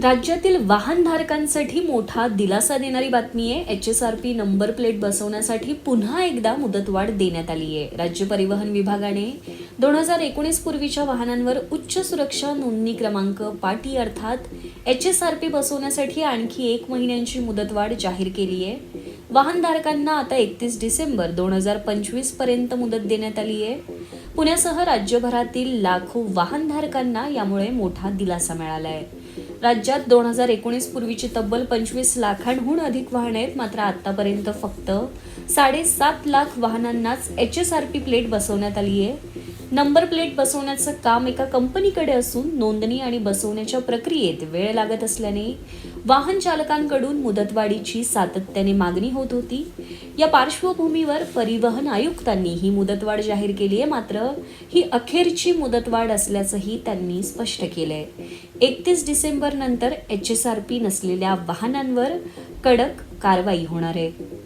राज्यातील वाहनधारकांसाठी मोठा दिलासा देणारी बातमी आहे. H S R P number plate बसवण्यासाठी पुन्हा एकदा मुदतवाढ देण्यात आली आहे. राज्य परिवहन विभागाने दोन हजार एकोणीस पूर्वीच्या वाहनांवर उच्च सुरक्षा नोंदणी क्रमांक पाटी अर्थात एच एस आर पी बसवण्यासाठी आणखी एक महिन्यांची मुदतवाढ जाहीर केली आहे. वाहनधारकांना आता एकतीस डिसेंबर दोन हजार पंचवीसपर्यंत मुदत देण्यात आली आहे. पुण्यासह राज्यभरातील लाखो वाहनधारकांना यामुळे मोठा दिलासा मिळाला आहे. राज्यात दोन हजार एकोणीस पूर्वीची तब्बल पंचवीस लाखांहून अधिक वाहने आहेत. मात्र आतापर्यंत फक्त साडेसात लाख वाहनांनाच H S R P plate बसवण्यात आली आहे. नंबर प्लेट बसवण्याचं काम एका कंपनीकडे असून नोंदणी आणि बसवण्याच्या प्रक्रियेत वेळ लागत असल्याने वाहन चालकांकडून मुदतवाढीची सातत्याने मागणी होत होती. या पार्श्वभूमीवर परिवहन आयुक्तांनी ही मुदतवाढ जाहीर केली आहे. मात्र ही अखेरची मुदतवाढ असल्याचंही त्यांनी स्पष्ट केलं आहे एकतीस डिसेंबर नंतर एच एस आर पी नसलेल्या वाहनांवर कडक कारवाई होणार आहे.